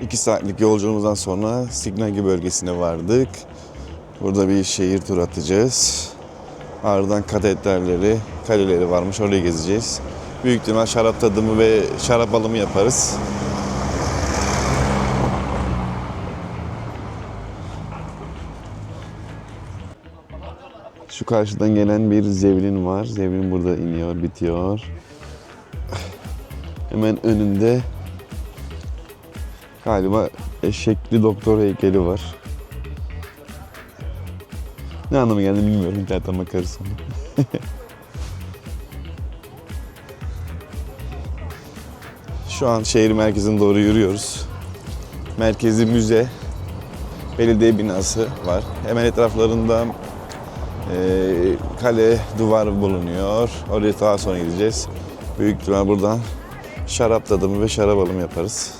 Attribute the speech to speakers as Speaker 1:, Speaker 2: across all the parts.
Speaker 1: 2 saatlik yolculuğumuzdan sonra Signagi bölgesine vardık. Burada bir şehir turu atacağız. Ardından katedralleri, kaleleri varmış orayı gezeceğiz. Büyük ihtimal şarap tadımı ve şarap alımı yaparız. Şu karşıdan gelen bir zevlin var. Zevlin burada iniyor, bitiyor. Hemen önünde galiba eşekli doktor heykeli var. Ne anlama geldiğini bilmiyorum. İnternetten bakarız sonra. Şu an şehir merkezine doğru yürüyoruz. Merkezi müze, belediye binası var. Hemen etraflarında ee, kale, duvar bulunuyor. Oraya daha sonra gideceğiz. Büyük ihtimal buradan şarap tadımı ve şarap alımı yaparız.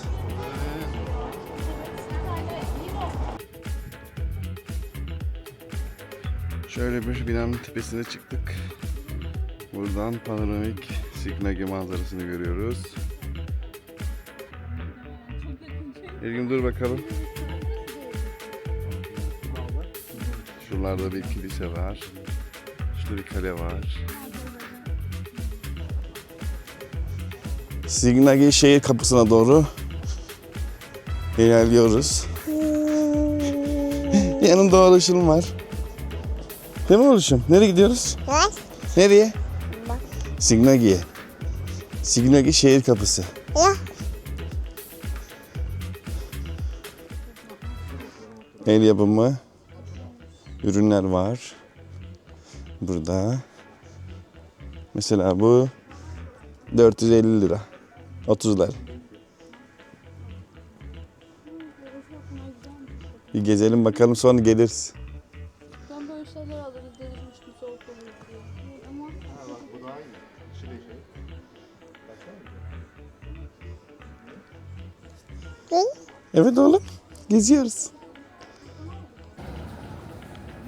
Speaker 1: Şöyle bir binanın tepesine çıktık. Buradan panoramik Signagi manzarasını görüyoruz. İlgin dur bakalım. Şuralarda bir kilise var. Şurada bir kale var. Signagi şehir kapısına doğru ilerliyoruz. Yanımda oğluşum var. Değil mi oğluşum? Nereye gidiyoruz?
Speaker 2: What?
Speaker 1: Nereye?
Speaker 2: Bak.
Speaker 1: Signagi'ye. Signagi şehir kapısı.
Speaker 2: Ya.
Speaker 1: El yapımı ürünler var. Burada. Mesela bu 450 lira. 30 lira. Bir gezelim bakalım sonra geliriz. Evet oğlum. Geziyoruz.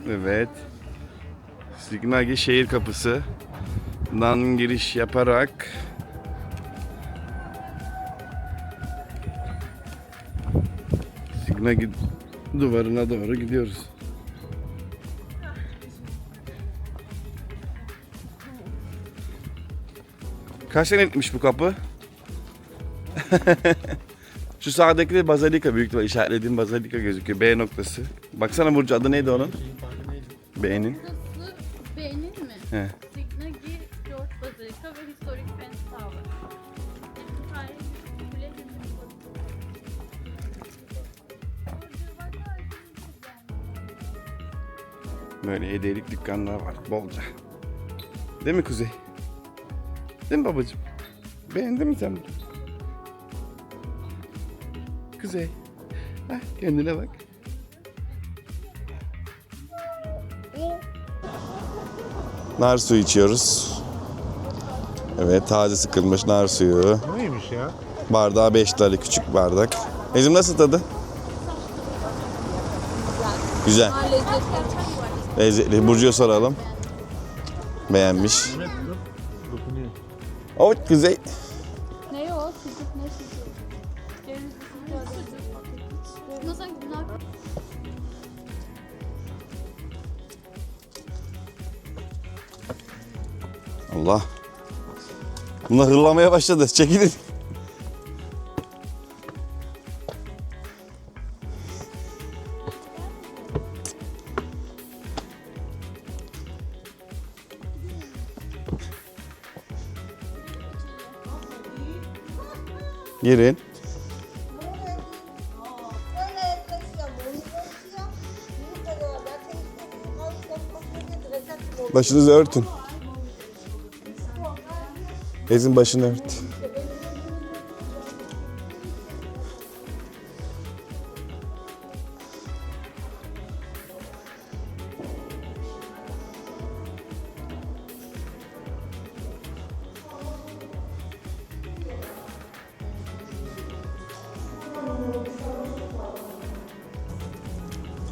Speaker 1: Evet. Signagi şehir kapısı. Dan giriş yaparak Signagi duvarına doğru gidiyoruz. Kaç senelikmiş bu kapı? Şu sağdaki de bazalika büyük ihtimal işaretlediğim bazalika gözüküyor. B noktası. Baksana Burcu adı neydi onun? B'nin.
Speaker 3: burası B'nin mi?
Speaker 1: He.
Speaker 3: Signagi, George ve Historic Fence Tower. Hepsi tarihi bir kule hepsi
Speaker 1: Böyle hediyelik dükkanlar var bolca. Değil mi Kuzey? Değil mi babacığım? Beğendin mi sen bunu? Kuzey. Hah, kendine bak. Nar suyu içiyoruz. Evet taze sıkılmış nar suyu.
Speaker 4: Neymiş ya?
Speaker 1: Bardağı 5 lira küçük bardak. Ezim nasıl tadı? Güzel. Lezzetli. Burcu'ya soralım. Beğenmiş.
Speaker 4: Dokunuyor.
Speaker 1: Evet Kuzey. Allah. Bunlar hırlamaya başladı. Çekilin. Girin. Başınızı örtün. Ezin başını ört.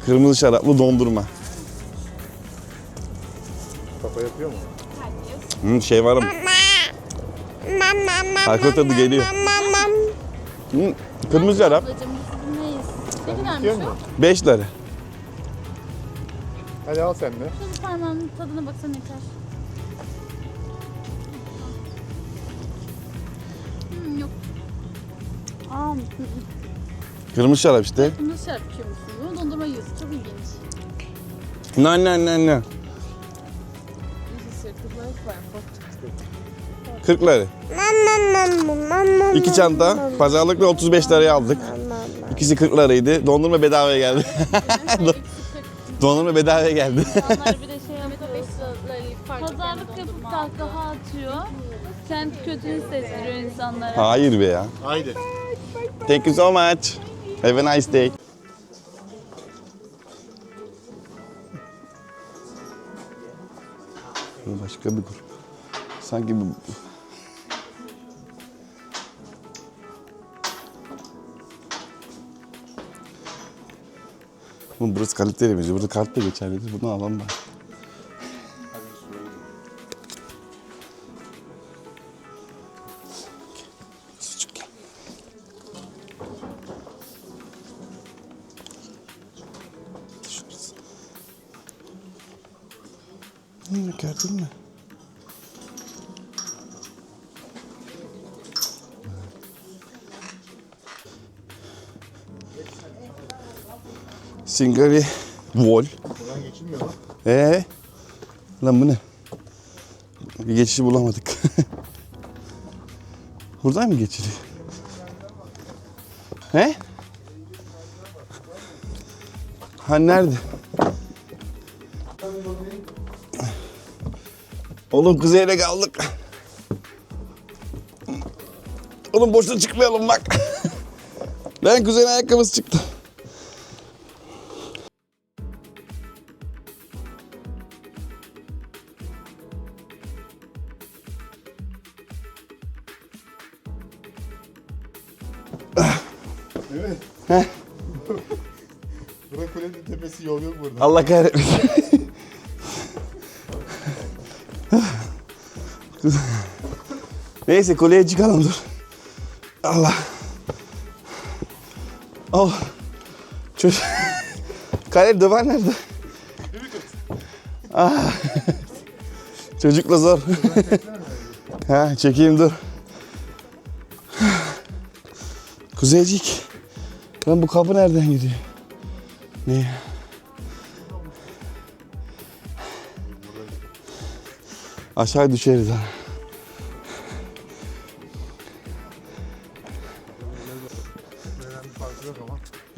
Speaker 1: Kırmızı şaraplı dondurma.
Speaker 4: Kafa yapıyor mu?
Speaker 1: Hı, şey var ama. Alkol tadı geliyor. Hı, Kırmızı şarap
Speaker 3: Ablacığım biz dinleyiz. Ne kadarmış
Speaker 4: İstiyor
Speaker 3: o?
Speaker 4: musun?
Speaker 1: 5 lira.
Speaker 4: Hadi al sen de.
Speaker 3: Şöyle parmağının tadına baksana yeter. Hmm, yok. Aa, hı hı.
Speaker 1: Kırmızı şarap işte.
Speaker 3: bunu şarap içiyormuşsun. Bunu dondurma yiyorsun. Çok ilginç.
Speaker 1: Ne ne ne 40 lira. İki çanta pazarlıkla 35 liraya aldık. İkisi 40 liraydı. Dondurma bedavaya geldi. Dondurma bedavaya geldi.
Speaker 3: Onlar bir de şey yapıyor. 5 liralık fark
Speaker 2: Pazarlık yapıp kahkaha atıyor. Sen kötünü sezdiriyor insanlara.
Speaker 1: Hayır be ya.
Speaker 4: Haydi.
Speaker 1: Thank you so much. Have a nice day. Bu başka bir grup. Sanki bu... Bu burası kaliteli müziği. Burada kart da geçerlidir. Bunu alalım ben. Hmm, gördün mü? Singari Wall.
Speaker 4: Buradan geçilmiyor lan.
Speaker 1: Ee? Lan bu ne? Bir geçişi bulamadık. Buradan mı geçiliyor? He? Ha nerede? Oğlum kuzeyde kaldık. Oğlum boşuna çıkmayalım bak. ben kuzeyin ayakkabısı çıktı.
Speaker 4: Evet. Burak Kule'nin tepesi yol yok burada.
Speaker 1: Allah kahretmesin. Neyse kuleye çıkalım dur. Allah. Al. Çocuk. Kale duvar nerede? Ah. Çocukla zor. ha çekeyim dur. Kuzeycik. Lan bu kapı nereden gidiyor? Ne? Aşağı düşeriz ha.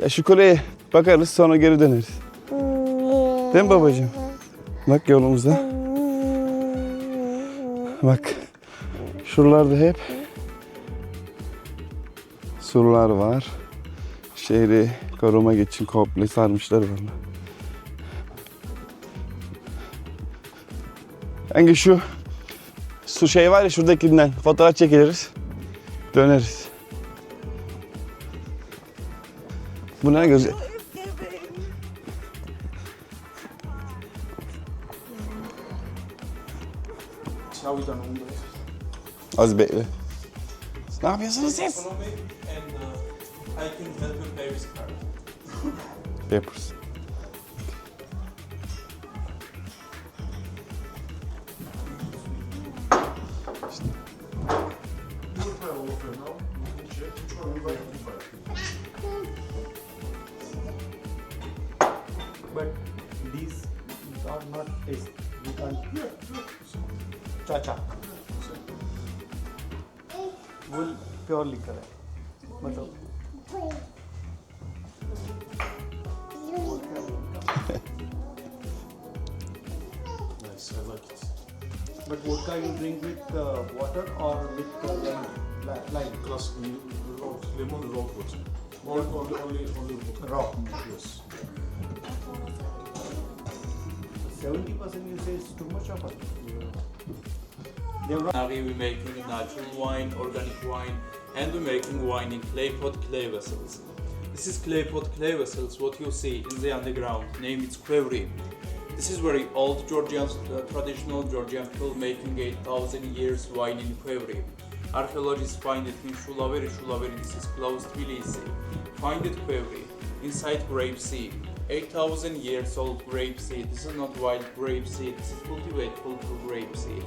Speaker 1: Ya şu kuleye bakarız sonra geri döneriz. Değil mi babacığım? Bak yolumuzda. Bak. Şuralarda hep surlar var. Şehri korumak için komple sarmışlar var. Hangi şu su şey var ya şuradakinden fotoğraf çekiliriz. Döneriz. Bu ne güzel. Az bekle. Ne yapıyorsunuz siz?
Speaker 5: economic
Speaker 6: but these are not taste. You can't. Chacha. Wool pure liquor है मतलब
Speaker 5: Nice, I like it.
Speaker 6: but vodka you drink with uh, water or with uh, lime, li- lime
Speaker 5: Glass without lemon, without water. Only, only, only, only vodka.
Speaker 6: raw.
Speaker 5: Yes.
Speaker 6: Seventy percent you say is too much of it.
Speaker 5: Now we're making natural wine, organic wine, and we're making wine in clay pot clay vessels. This is clay pot clay vessels, what you see in the underground, name it's Quevri. This is very old Georgian, uh, traditional Georgian people making 8000 years wine in Quevri. Archaeologists find it in Shulaveri. Shulaveri, this is close Tbilisi. Find it Quevri, inside Grape Sea. 8,000 years old grape seed. This is not wild grape seed, this is cultivated cultural grape seed.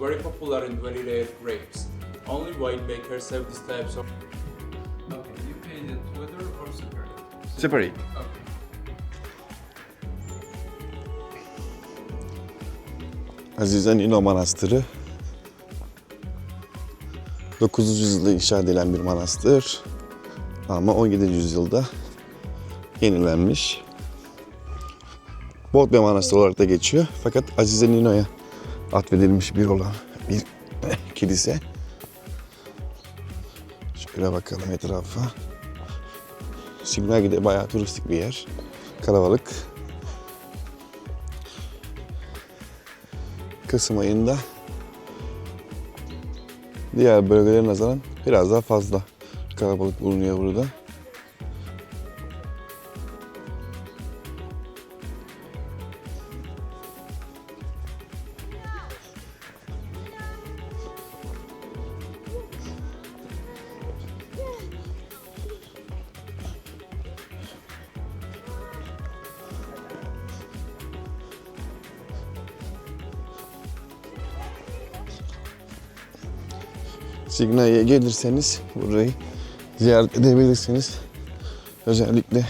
Speaker 5: Very popular and very rare grapes. Only winemakers have these types of. Okay, you paid it together or separate?
Speaker 1: Separate.
Speaker 5: Okay.
Speaker 1: Azize Nino Manastırı 9. yüzyılda inşa edilen bir manastır. Ama 17. yüzyılda yenilenmiş. Botbe Manastırı olarak da geçiyor. Fakat Azize Nino'ya atfedilmiş bir olan bir kilise. Şöyle bakalım etrafa. Simlagi'de bayağı turistik bir yer. Kalabalık. Kasım ayında diğer bölgelere nazaran biraz daha fazla kalabalık bulunuyor burada. Signa'ya gelirseniz burayı ziyaret edebilirsiniz. Özellikle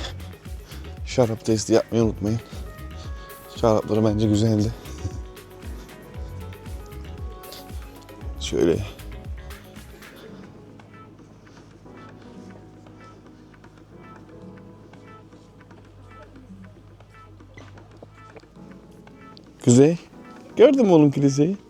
Speaker 1: şarap testi yapmayı unutmayın. Şarapları bence güzeldi. Şöyle Kuzey, gördün mü oğlum kiliseyi?